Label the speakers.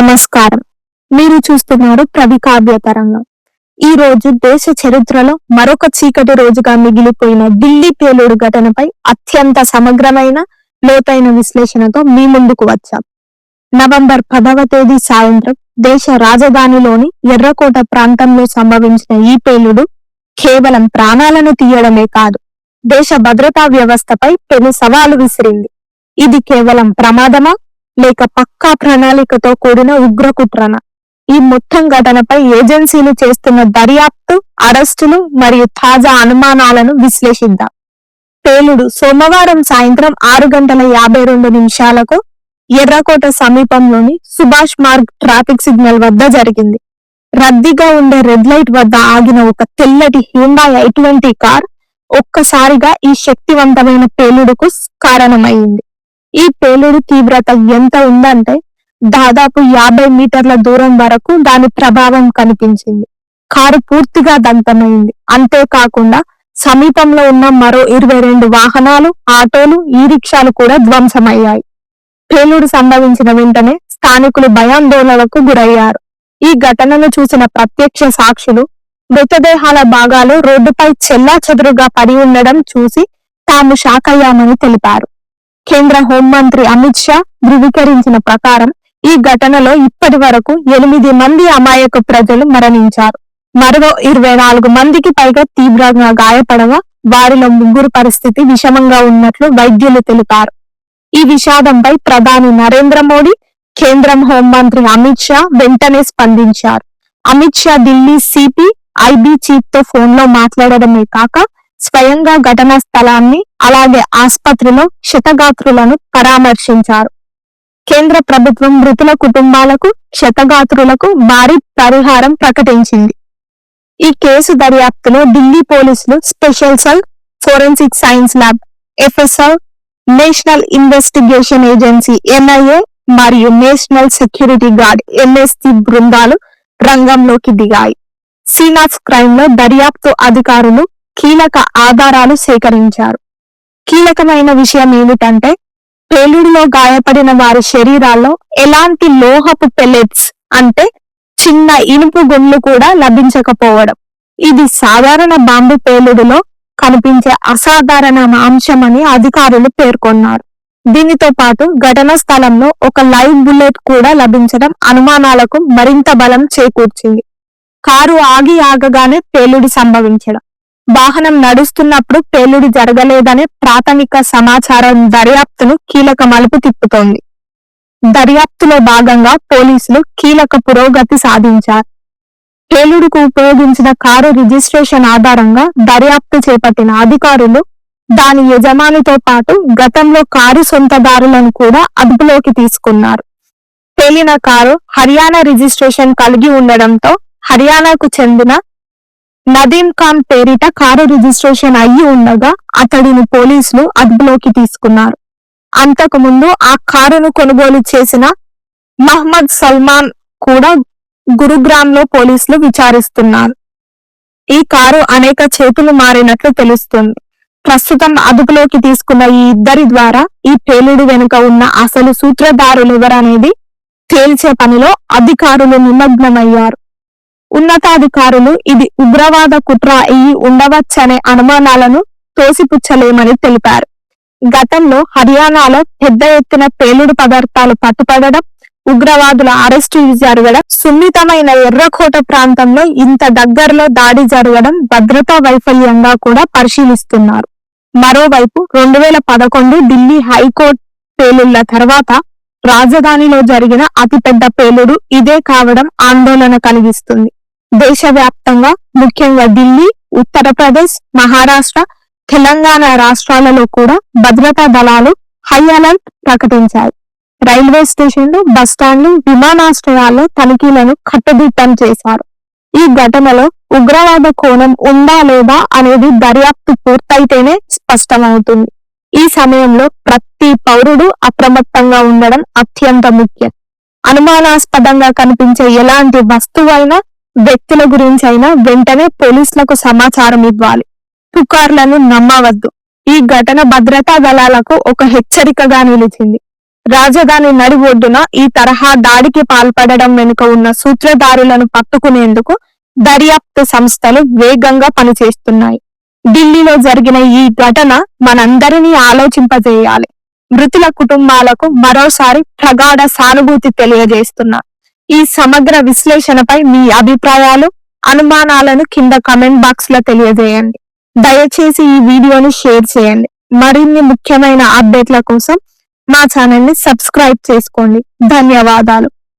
Speaker 1: నమస్కారం. మీరు చూస్తున్నారు ప్రవికావ్య తరంగం. ఈ రోజు దేశ చరిత్రలో మరొక చీకటి రోజుగా మిగిలిపోయిన ఢిల్లీ పేలుడు ఘటనపై అత్యంత సమగ్రమైన లోతైన విశ్లేషణతో మీ ముందుకు వచ్చాం. నవంబర్ పదవ తేదీ సాయంత్రం దేశ రాజధానిలోని ఎర్రకోట ప్రాంతంలో సంభవించిన ఈ పేలుడు కేవలం ప్రాణాలను తీయడమే కాదు దేశ భద్రతా వ్యవస్థపై పెను సవాలు విసిరింది. ఇది కేవలం ప్రమాదమా? లేక పక్కా ప్రణాళికతో కూడిన ఉగ్రకుట్రన. ఈ మొత్తం ఘటనపై ఏజెన్సీలు చేస్తున్న దర్యాప్తు అరెస్టులు మరియు తాజా అనుమానాలను విశ్లేషిద్దాం. పేలుడు సోమవారం సాయంత్రం ఆరు గంటల యాభై రెండు నిమిషాలకు ఎర్రకోట సమీపంలోని సుభాష్ మార్గ్ ట్రాఫిక్ సిగ్నల్ వద్ద జరిగింది. రద్దీగా ఉండే రెడ్ లైట్ వద్ద ఆగిన ఒక తెల్లటి హ్యూండాయ్ ట్వంటీ కార్ ఒక్కసారిగా ఈ శక్తివంతమైన పేలుడుకు కారణమైంది. ఈ పేలుడు తీవ్రత ఎంత ఉందంటే దాదాపు యాభై మీటర్ల దూరం వరకు దాని ప్రభావం కనిపించింది. కారు పూర్తిగా దంతమైంది. అంతేకాకుండా సమీపంలో ఉన్న మరో ఇరవై రెండు వాహనాలు ఆటోలు ఈ రిక్షాలు కూడా ధ్వంసమయ్యాయి. పేలుడు సంభవించిన వెంటనే స్థానికులు భయాందోళనలకు గురయ్యారు. ఈ ఘటనను చూసిన ప్రత్యక్ష సాక్షులు మృతదేహాల భాగాలు రోడ్డుపై చెల్లా చెదురుగా పడి ఉండడం చూసి తాము షాకయ్యామని తెలిపారు. కేంద్ర హోంమంత్రి అమిత్ షా ధృవీకరించిన ప్రకారం ఈ ఘటనలో ఇప్పటి వరకు ఎనిమిది మంది అమాయక ప్రజలు మరణించారు. మరో ఇరవై నాలుగు మందికి పైగా తీవ్రంగా గాయపడగా వారిలో ముగ్గురు పరిస్థితి విషమంగా ఉన్నట్లు వైద్యులు తెలిపారు. ఈ విషాదంపై ప్రధాని నరేంద్ర మోడీ కేంద్రం హోంమంత్రి అమిత్ షా వెంటనే స్పందించారు. అమిత్ షా ఢిల్లీ సిపి ఐబీ చీఫ్తో ఫోన్లో మాట్లాడడమే కాక స్వయంగా ఘటనా స్థలాన్ని అలాగే ఆసుపత్రిలో క్షతగాత్రులను పరామర్శించారు. కేంద్ర ప్రభుత్వం మృతుల కుటుంబాలకు క్షతగాత్రులకు భారీ పరిహారం ప్రకటించింది. ఈ కేసు దర్యాప్తులో ఢిల్లీ పోలీసులు special cell forensic science lab FSL national investigation agency NIA మరియు నేషనల్ సెక్యూరిటీ గార్డ్ ఎన్ఎస్సి బృందాలు రంగంలోకి దిగాయి. సీన్ ఆఫ్ క్రైమ్లో దర్యాప్తు అధికారులు కీలక ఆధారాలు సేకరించారు. కీలకమైన విషయం ఏమిటంటే పేలుడులో గాయపడిన వారి శరీరాల్లో ఎలాంటి లోహపు పెల్లెట్స్ అంటే చిన్న ఇనుపు గుండ్లు కూడా లభించకపోవడం. ఇది సాధారణ బాంబు పేలుడులో కనిపించే అసాధారణ అంశమని అధికారులు పేర్కొన్నారు. దీనితో పాటు ఘటనా స్థలంలో ఒక లైవ్ బుల్లెట్ కూడా లభించడం అనుమానాలకు మరింత బలం చేకూర్చింది. కారు ఆగి ఆగగానే పేలుడు సంభవించడం. వాహనం నడుస్తున్నప్పుడు పేలుడు జరగలేదనే ప్రాథమిక సమాచారం దర్యాప్తును కీలక మలుపు తిప్పుతోంది. దర్యాప్తులో భాగంగా పోలీసులు కీలక పురోగతి సాధించారు. పేలుడుకు ఉపయోగించిన కారు రిజిస్ట్రేషన్ ఆధారంగా దర్యాప్తు చేపట్టిన అధికారులు దాని యజమానితో పాటు గతంలో కారు సొంతదారులను కూడా అదుపులోకి తీసుకున్నారు. పేలిన కారు హర్యానా రిజిస్ట్రేషన్ కలిగి ఉండడంతో హర్యానాకు చెందిన నదీం ఖాన్ పేరిట కారు రిజిస్ట్రేషన్ అయ్యి ఉండగా అతడిని పోలీసులు అదుపులోకి తీసుకున్నారు. అంతకు ముందు ఆ కారును కొనుగోలు చేసిన మహ్మద్ సల్మాన్ కూడా గురుగ్రామ్లో పోలీసులు విచారిస్తున్నారు. ఈ కారు అనేక చేతులు మారినట్లు తెలుస్తుంది. ప్రస్తుతం అదుపులోకి తీసుకున్న ఈ ఇద్దరి ద్వారా ఈ పేలుడు వెనుక ఉన్న అసలు సూత్రధారులు ఎవరనేది తేల్చే పనిలో అధికారులు నిమగ్నమయ్యారు. ఉన్నతాధికారులు ఇది ఉగ్రవాద కుట్ర అయి ఉండవచ్చనే అనుమానాలను తోసిపుచ్చలేమని తెలిపారు. గతంలో హర్యానాలో పెద్ద ఎత్తున పేలుడు పదార్థాలు పట్టుపడడం ఉగ్రవాదుల అరెస్టు జరగడం సున్నితమైన ఎర్రకోట ప్రాంతంలో ఇంత దగ్గరలో దాడి జరగడం భద్రతా వైఫల్యంగా కూడా పరిశీలిస్తున్నారు. మరోవైపు రెండు వేల పదకొండు ఢిల్లీ హైకోర్టు పేలుళ్ళ తర్వాత రాజధానిలో జరిగిన అతిపెద్ద పేలుడు ఇదే కావడం ఆందోళన కలిగిస్తుంది. దేశవ్యాప్తంగా ముఖ్యంగా ఢిల్లీ ఉత్తరప్రదేశ్ మహారాష్ట్ర తెలంగాణ రాష్ట్రాలలో కూడా భద్రతా దళాలు హై అలర్ట్ ప్రకటించాయి. రైల్వే స్టేషన్లు బస్టాండ్లు విమానాశ్రయాల్లో తనిఖీలను కట్టుదిట్టం చేశారు. ఈ ఘటనలో ఉగ్రవాద కోణం ఉందా లేదా అనేది దర్యాప్తు పూర్తయితేనే స్పష్టమవుతుంది. ఈ సమయంలో ప్రతి పౌరుడు అప్రమత్తంగా ఉండడం అత్యంత ముఖ్యం. అనుమానాస్పదంగా కనిపించే ఎలాంటి వస్తువైనా వ్యక్తుల గురించి అయినా వెంటనే పోలీసులకు సమాచారం ఇవ్వాలి. పుకార్లను నమ్మవద్దు. ఈ ఘటన భద్రతా దళాలకు ఒక హెచ్చరికగా నిలిచింది. రాజధాని నడి ఒడ్డున ఈ తరహా దాడికి పాల్పడడం వెనుక ఉన్న సూత్రధారులను పట్టుకునేందుకు దర్యాప్తు సంస్థలు వేగంగా పనిచేస్తున్నాయి. ఢిల్లీలో జరిగిన ఈ ఘటన మనందరినీ ఆలోచింపజేయాలి. మృతుల కుటుంబాలకు మరోసారి ప్రగాఢ సానుభూతి తెలియజేస్తున్నారు ఈ సమగ్ర విశ్లేషణపై మీ అభిప్రాయాలు అనుమానాలను కింద కమెంట్ బాక్స్లో తెలియజేయండి. దయచేసి ఈ వీడియోని షేర్ చేయండి. మరిన్ని ముఖ్యమైన అప్డేట్ల కోసం మా ఛానల్ని సబ్స్క్రైబ్ చేసుకోండి. ధన్యవాదాలు.